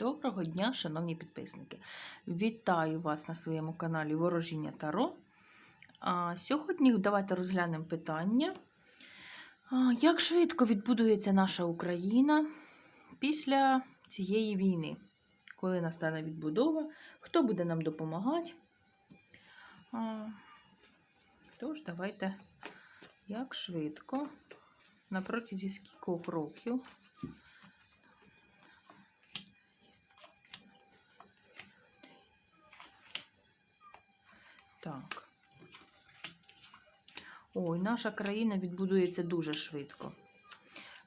Доброго дня, шановні підписники! Вітаю вас на своєму каналі Ворожіння Таро. А, сьогодні давайте розглянемо питання, як швидко відбудується наша Україна після цієї війни. Коли настане відбудова, хто буде нам допомагати? Тож, давайте, як швидко, на протязі скількох років. Так. Ой, наша країна відбудується дуже швидко.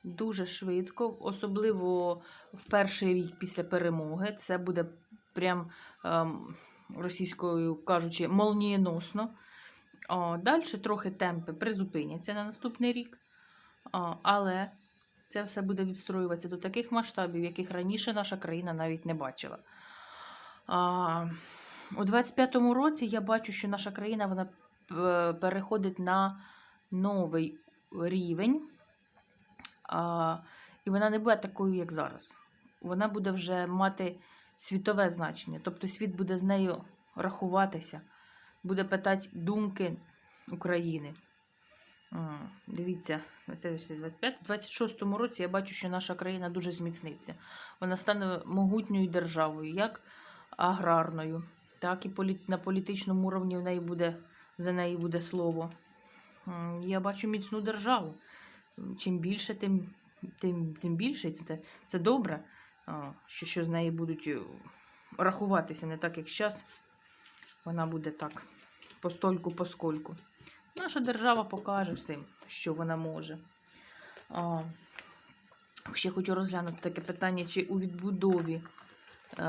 Дуже швидко, особливо в перший рік після перемоги. Це буде прям ем, російською кажучи, молнієносно. Далі трохи темпи призупиняться на наступний рік. А, але це все буде відстроюватися до таких масштабів, яких раніше наша країна навіть не бачила. А, у 25-му році я бачу, що наша країна вона е, переходить на новий рівень, і вона не буде такою, як зараз. Вона буде вже мати світове значення. Тобто світ буде з нею рахуватися, буде питати думки України. Дивіться, у 26-му році я бачу, що наша країна дуже зміцниться. Вона стане могутньою державою, як аграрною, так і на політичному уровні в неї буде, за неї буде слово. Я бачу міцну державу. Чим більше, тим, тим, тим більше. Це, це добре, що, що з неї будуть е, рахуватися, не так, як зараз. Вона буде так, постольку поскольку. Наша держава покаже всім, що вона може. А, ще хочу розглянути таке питання, чи у відбудові е,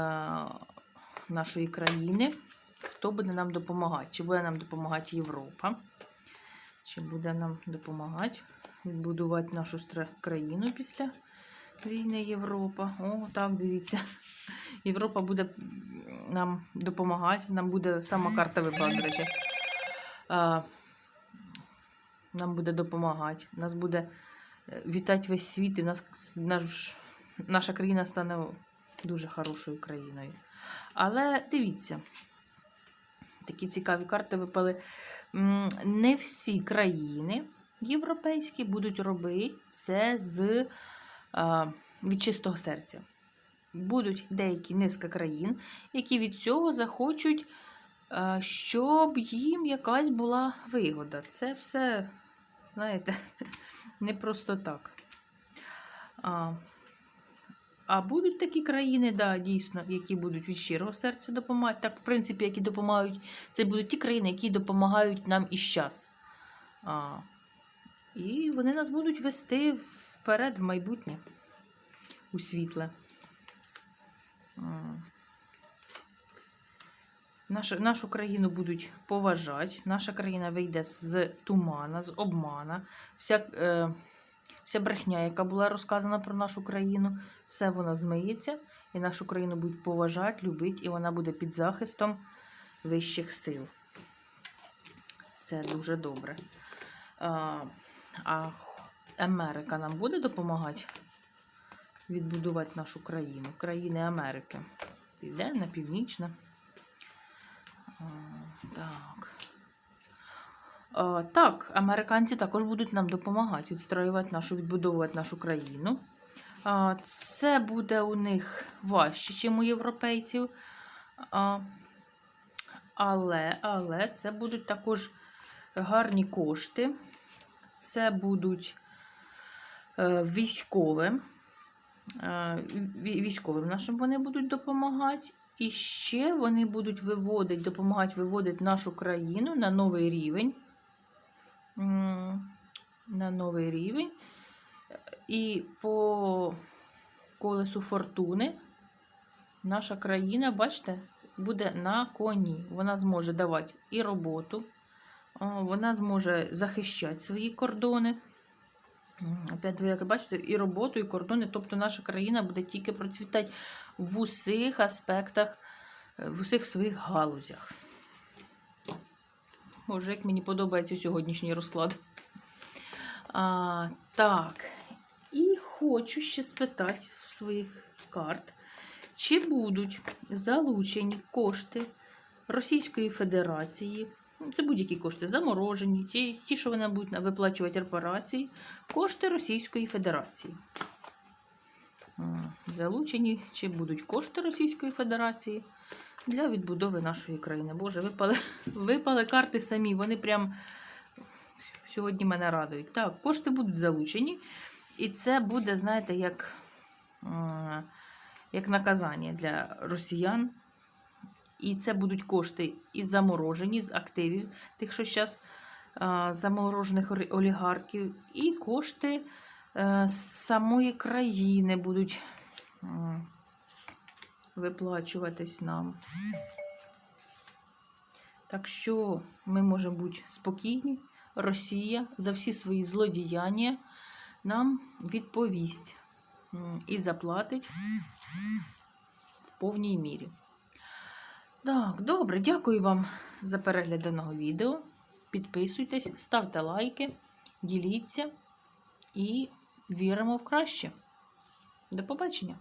нашої країни хто буде нам допомагати? Чи буде нам допомагати Європа? Чи буде нам допомагати відбудувати нашу країну після війни Європа? О, так, дивіться. Європа буде нам допомагати. Нам буде сама карта випала, до речі. Нам буде допомагати. Нас буде е, вітати весь світ, і нас, наш, наша країна стане дуже хорошою країною. Але дивіться, такі цікаві карти випали. Не всі країни європейські будуть робити це з а, від чистого серця. Будуть деякі низка країн, які від цього захочуть, а, щоб їм якась була вигода. Це все, знаєте, не просто так. А, будуть такі країни, да, дійсно, які будуть від щирого серця допомагати. Так, в принципі, які допомагають. Це будуть ті країни, які допомагають нам і щас. А, і вони нас будуть вести вперед в майбутнє, у світле. Нашу, нашу країну будуть поважати. Наша країна вийде з тумана, з обмана. Вся, е, вся брехня, яка була розказана про нашу країну, все воно змиється, і нашу країну будуть поважати, любити, і вона буде під захистом вищих сил. Це дуже добре. А, а Америка нам буде допомагати відбудувати нашу країну, країни Америки. Південна, північна. А, так. А, так, американці також будуть нам допомагати відстроювати нашу, відбудовувати нашу країну. Це буде у них важче, ніж у європейців. Але, але це будуть також гарні кошти. Це будуть е, військовим. Е, Військовим нашим вони будуть допомагати. І ще вони будуть виводити, допомагати виводити нашу країну на новий рівень. На новий рівень. І по колесу фортуни наша країна, бачите, буде на коні. Вона зможе давати і роботу, вона зможе захищати свої кордони. Опять ви як бачите, і роботу, і кордони. Тобто наша країна буде тільки процвітати в усіх аспектах, в усіх своїх галузях. Боже, як мені подобається сьогоднішній розклад. А, так. І хочу ще спитати своїх карт, Чи будуть залучені кошти Російської Федерації? Це будь-які кошти заморожені, ті, ті, що вони будуть виплачувати репарації, кошти Російської Федерації. Залучені чи будуть кошти Російської Федерації для відбудови нашої країни. Боже, випали, випали карти самі. Вони прям сьогодні мене радують. Так, кошти будуть залучені, і це буде, знаєте, як, як наказання для росіян. І це будуть кошти і заморожені з активів, тих, що зараз заморожених олігархів, і кошти е, самої країни будуть виплачуватись нам. Так що ми можемо бути спокійні. Росія за всі свої злодіяння нам відповість і заплатить в повній мірі. Так, добре, дякую вам за перегляд даного відео. Підписуйтесь, ставте лайки, діліться і віримо в краще. До побачення!